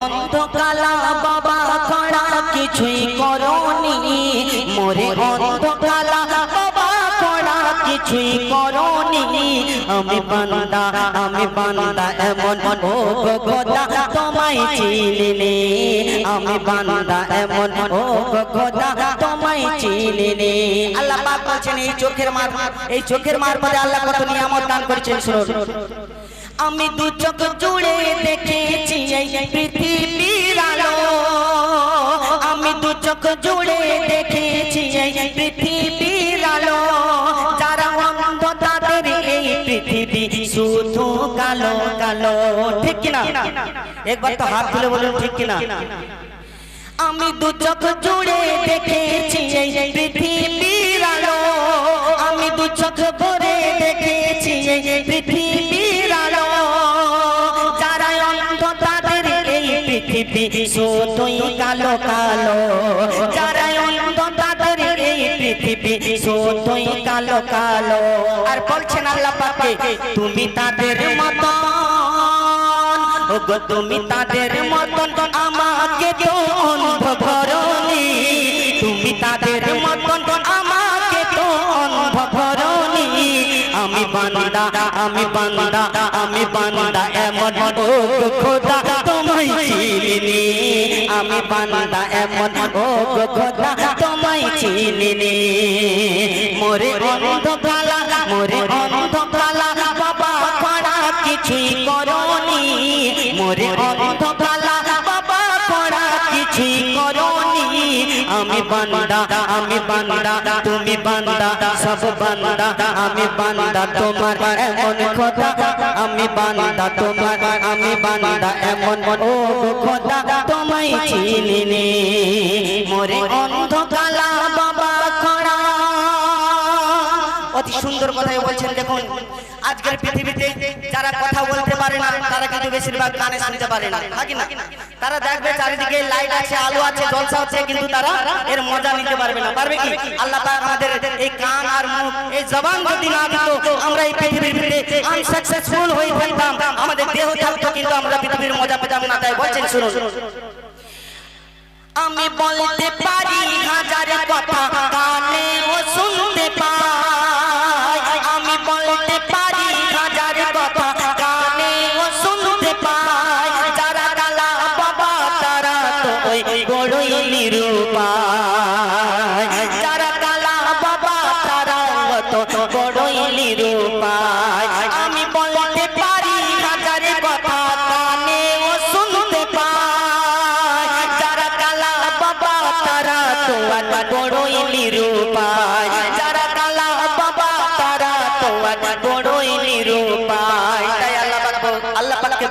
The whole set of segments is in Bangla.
অন্ধকালা বাবা কিছুই মোরে অন্ধকালা বাবা কিছুই আমি বান্দা আমি বান্দা, এমন তোমায় আমি বান্দা, এমন তোমায় আল্লাহ বলছেন, এই চোখের মার, এই চোখের আল্লাহ কত নিয়ামত দান করেছেন আমি দু চোখ জুড়ে দেখেছি এই পৃথিবীর আলো। আমি দু চোখ জুড়ে দেখেছি এই পৃথিবীর আলো। যারা অন্ধ তাদের এই পৃথিবী শুধু কালো কালো। ঠিক কিনা? একবার তো হাত তুলে বলুন, ঠিক কিনা? আমি দু চোখ জুড়ে দেখেছি এই পৃথিবীর আলো। আমি দু চোখ ভরে কালো কালো। আর বলছেন আল্লাহ পাকে, তুমি তাদের মতন, ওগো, তুমি তাদের মতন আমাকে তো অন্ধ করনি। তুমি তাদের মতন আমাকে তো অন্ধ করনি। আমি বান্দা আমি বান্দা আমি বান্দা, এমন ও খোদা তোমায় চিনিনি। আমি বান্দা, এমন ও খোদা তোমায় চিনিনি। মোরে অন্ধকালা মোরে অন্ধকালা বাবা খড়া কিছুই করনি। মোরে অন্ধকালা বাবা খড়া কিছুই করনি। আমি বান্দা আমি বান্দা, তুমি বান্দা, সব বান্দা, আমি বান্দা, তোমার এমন খোদা আমি বান্দা, তোমার আমি বান্দা, এমন ও খোদা তোমায় চিনিনি। মোরে অন্ধ অতি সুন্দর কথাই বলছেন, দেখুন, আজকের পৃথিবীতে যারা কথা বলতে পারে না, তারা কিন্তু বেশিরভাগ গানে শুনতে পারে না নাকি না? তারা দেখবে চারিদিকে লাইট আছে, আলো আছে, জলসা হচ্ছে, কিন্তু তারা এর মজা নিতে পারবে না। পারবে কি? আল্লাহ পাক আমাদের এই কান আর মুখ, এই জবান যদি না দিত, আমরা এই পৃথিবীতে আনসাকসেসফুল হয়ে থাকতাম। আমাদের দেহ থাকতো, কিন্তু আমরা পৃথিবীর মজা পেতাম না, তাই বলছেন, শুনুন। আমি বলতে পারি হাজার কথা, কানে ও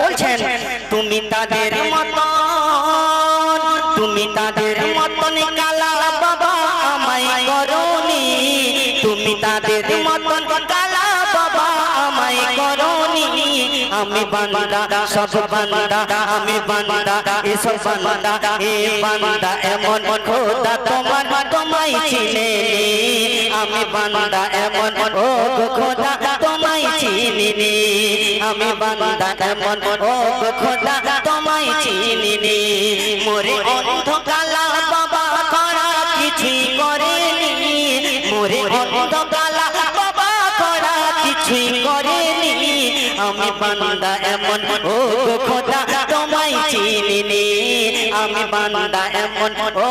বলছেন, তুমি তাদের তুমি তাদের মতন কালা বাবা, আমায় তুমি তাদের মতন কালা বাবা, আমায় আমি বান্দা, সব আমি এসব এ এমন খোদা তোমার তোমায় চিনে আমি এমন খোদা চিনিনি। আমি বান্দা এমন ও খোদা, তোমায় চিনিনি। মোরে বাবা করা মোরে বাবা করা আমি বান্দা এমন ও খোদা, তোমায় চিনিনি। আমি বান্দা এমন ও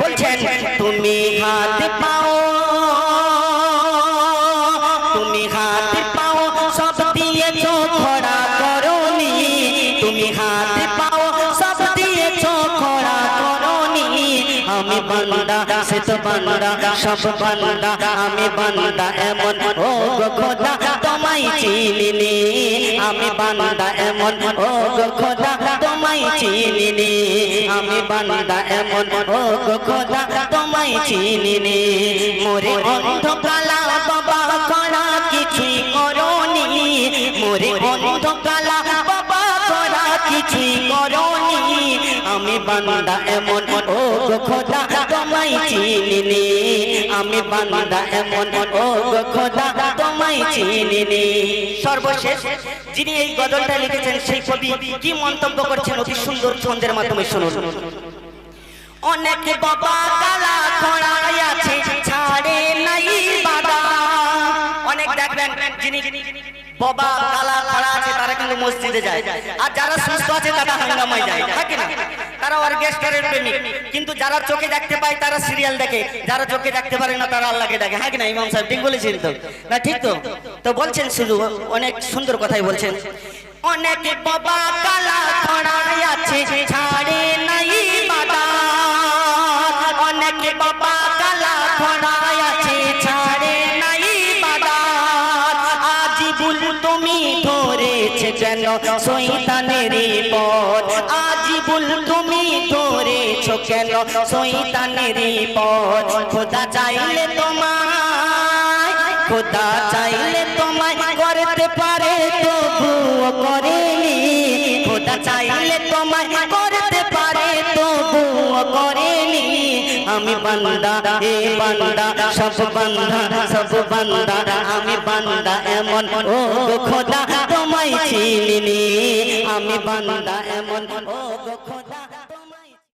বলছেন, তুমি হাত পাও, তুমি হাত পাও, সব দিয়েছ খরা করনি। তুমি হাত পাও, সব দিয়েছ খরা করনি। আমি বান্দা, সে তো বান্দা, সব বান্দা, আমি বান্দা এমন, ও খোদা, তোমায় চিনিনি। আমি বান্দা এমন, ও খোদা, তোমায় চিনিনি। আমি বান্দা এমন ও খোদা, তোমায় চিনিনি। মোরে অন্ধকালা বাবা, করা কিছুই করনি। মোরে অন্ধকালা বাবা, করা কিছুই করনি। আমি বান্দা এমন ও খোদা, তোমায় চিনিনি। আমি বান্দা এমন ও খোদা, তোমায় চিনিনি। সর্বশেষ যিনি এই গজলটা লিখেছেন সেই কবি কি মন্তব্য করছেন অতি সুন্দর ছন্দের মাধ্যমে শুনুন। অনেক বাবা কালা খড়াই যিনি বাবা খড়া আছে, তারা কিন্তু মসজিদে যায়। আর যারা সুস্থ আছে, তারা হাঙ্গামায় যায়। থাকে না? তারা অর্কেস্ট্রারের প্রেমিক। কিন্তু যারা চোখে দেখতে পায়, তারা সিরিয়াল দেখে। যারা চোখে দেখতে পারে না, তারা আল্লাহকে ডাকে। হ্যাঁ না? ইমাম সাহেব ঠিক বলেছেন তো? না, ঠিক তো? তো বলছেন শুধু, অনেক সুন্দর কথাই বলছেন। অনেক বাবা কালা আছে, ছাড়ে নাই বাবা। অনেক বাবা কালা যেন শৈতানের পথ। আজিবুল তুমি ধরেছ কেন শৈতানের পথ? খোদা চাইলে তোমায়, খোদা চাইলে তোমায় করতে পারে, তবুও করেনি। খোদা চাইলে আমি বান্দা এ বান্দা, সব বান্দা সব বান্দা, আমি বান্দা এমন। ও খোদা, তোমায় চিনিনি। আমি বান্দা এমন। ও